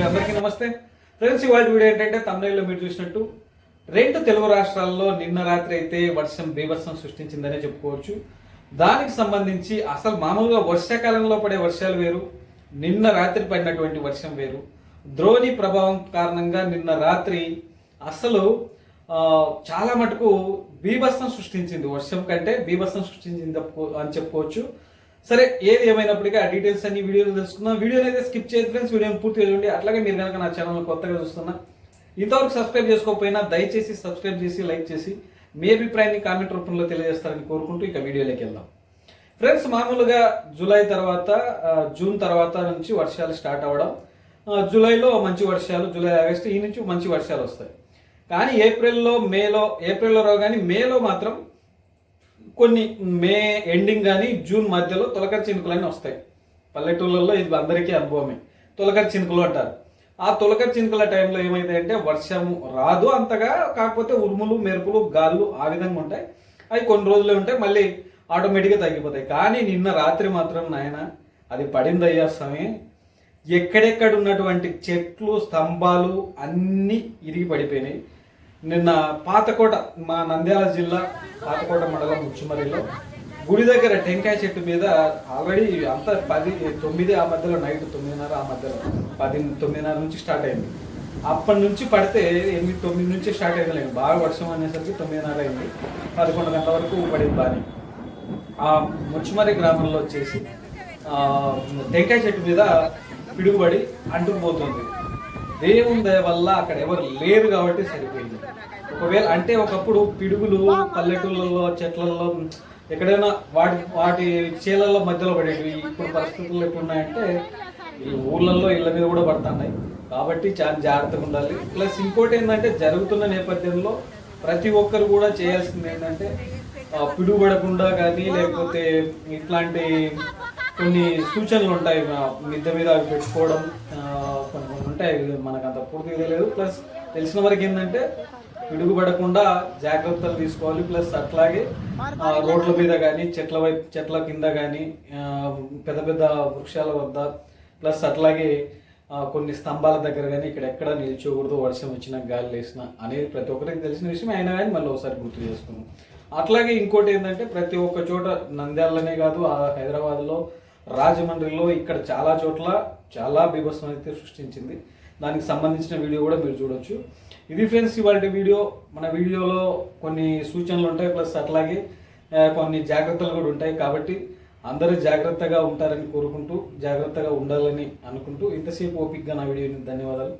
అందరికీ నమస్తే ఫ్రెండ్స్ ఇవాళ వీడియో ఏంటంటే తమిళలో మీరు చూసినట్టు రెండు తెలుగు రాష్ట్రాల్లో నిన్న రాత్రి అయితే వర్షం బీభత్సం సృష్టించిందనే చెప్పుకోవచ్చు దానికి సంబంధించి అసలు మామూలుగా వర్షాకాలంలో పడే వర్షాలు వేరు నిన్న రాత్రి పడినటువంటి వర్షం వేరు ద్రోణి ప్రభావం కారణంగా నిన్న రాత్రి అసలు ఆ, చాలా మటుకు బీభత్సం సృష్టించింది వర్షం కంటే బీభత్సం సృష్టించింది అని చెప్పుకోవచ్చు సరే ఏది ఏమైనప్పటికీ ఆ డీటెయిల్స్ అన్ని వీడియోలో తెలుసుకుందాం. వీడియోని అయితే స్కిప్ చేయదు ఫ్రెండ్స్ వీడియోని పూర్తిగా చూడండి. అట్లాగే మీరు కనుక నా ఛానల్ కొత్తగా చూస్తున్నా ఇంతవరకు సబ్స్క్రైబ్ చేసుకోకపోయినా దయచేసి సబ్స్క్రైబ్ చేసి లైక్ చేసి మీ అభిప్రాయాన్ని కామెంట్ రూపంలో తెలియజేస్తారని కోరుకుంటూ ఇక వీడియోలోకి వెళ్దాం. ఫ్రెండ్స్ మామూలుగా జూలై తర్వాత జూన్ తర్వాత నుంచి వర్షాలు స్టార్ట్ అవ్వడం జూలైలో మంచి వర్షాలు జూలై ఆగస్టు ఈ నుంచి మంచి వర్షాలు వస్తాయి. కానీ ఏప్రిల్లో మేలో ఏప్రిల్లో రావు కానీ మేలో మాత్రం కొన్ని మే ఎండింగ్ కానీ జూన్ మధ్యలో తొలకరి చినుకులు అని వస్తాయి. పల్లెటూళ్ళల్లో ఇది అందరికీ అనుభవమే. తొలకరి చినుకులు అంటారు. ఆ తొలకరి చినుకుల టైంలో ఏమైంది అంటే వర్షం రాదు అంతగా కాకపోతే ఉరుములు మెరుపులు గాళ్ళు ఆ విధంగా ఉంటాయి. అవి కొన్ని రోజులే ఉంటాయి మళ్ళీ ఆటోమేటిక్గా తగ్గిపోతాయి. కానీ నిన్న రాత్రి మాత్రం నాయన అది పడిందయ్యా స్వామి. ఎక్కడెక్కడ ఉన్నటువంటి చెట్లు స్తంభాలు అన్నీ ఇరిగి పడిపోయినాయి నిన్న పాతకోట మా నంద్యాల జిల్లా పాతకోట మండలం ముచ్చుమరిలో గుడి దగ్గర టెంకాయ చెట్టు మీద ఆల్రెడీ అంత పది తొమ్మిది ఆ మధ్యలో నైట్ తొమ్మిదిన్నర ఆ మధ్యలో పది తొమ్మిదిన్నర నుంచి స్టార్ట్ అయింది. అప్పటి నుంచి పడితే ఎనిమిది తొమ్మిది నుంచి స్టార్ట్ అయింది బాగా వర్షం అనేసరికి తొమ్మిదిన్నర అయింది. పదకొండు గంటల వరకు పడింది బాగానే ఆ ముచ్చుమరి గ్రామంలో వచ్చేసి టెంకాయ చెట్టు మీద పిడుగుబడి అంటుకుపోతుంది. దేవుని దయ వల్ల అక్కడ ఎవరు లేరు కాబట్టి సరిపోయింది. ఒకవేళ అంటే ఒకప్పుడు పిడుగులు పల్లెటూళ్ళలో చెట్లలో ఎక్కడైనా వాటి వాటి చేలల్లో మధ్యలో పడేవి ఇప్పుడు పరిస్థితులు ఎట్లున్నాయంటే ఈ ఊళ్ళల్లో ఇళ్ళ మీద కూడా పడుతున్నాయి. కాబట్టి చాలా జాగ్రత్తగా ఉండాలి. ప్లస్ ఇంకోటి ఏంటంటే జరుగుతున్న నేపథ్యంలో ప్రతి ఒక్కరు కూడా చేయాల్సింది ఏంటంటే పిడుగుపడకుండా కానీ లేకపోతే ఇట్లాంటి కొన్ని సూచనలు ఉంటాయి మిద్దె మీద అవి పెట్టుకోవడం ఉంటాయి. మనకు అంత పూర్తిగా తెలియదు. ప్లస్ తెలిసిన వరకు ఏంటంటే పిడుగుపడకుండా జాగ్రత్తలు తీసుకోవాలి. ప్లస్ అట్లాగే ఆ, రోడ్ల మీద కానీ చెట్ల వైపు చెట్ల కింద కానీ పెద్ద పెద్ద వృక్షాల వద్ద ప్లస్ అట్లాగే కొన్ని స్తంభాల దగ్గర కానీ ఇక్కడ ఎక్కడ నిల్చోకూడదు. వర్షం వచ్చినా గాలి వేసినా అనేది ప్రతి ఒక్కరికి తెలిసిన విషయం అయినా కానీ మళ్ళీ ఒకసారి గుర్తు చేసుకున్నాం అట్లాగే ఇంకోటి ఏంటంటే ప్రతి ఒక్క చోట నంద్యాలనే కాదు ఆ హైదరాబాద్లో రాజమండ్రిలో ఇక్కడ చాలా చోట్ల చాలా బీభత్సం అయితే సృష్టించింది. దానికి సంబంధించిన వీడియో కూడా మీరు చూడొచ్చు. ఇది ఫ్రెండ్స్ ఇవాళ వీడియో. మన వీడియోలో కొన్ని సూచనలు ఉంటాయి ప్లస్ అట్లాగే కొన్ని జాగ్రత్తలు కూడా ఉంటాయి. కాబట్టి అందరూ జాగ్రత్తగా ఉంటారని కోరుకుంటూ జాగ్రత్తగా ఉండాలని అనుకుంటూ ఇంతసేపు ఓపిక్గా నా వీడియోని ధన్యవాదాలు.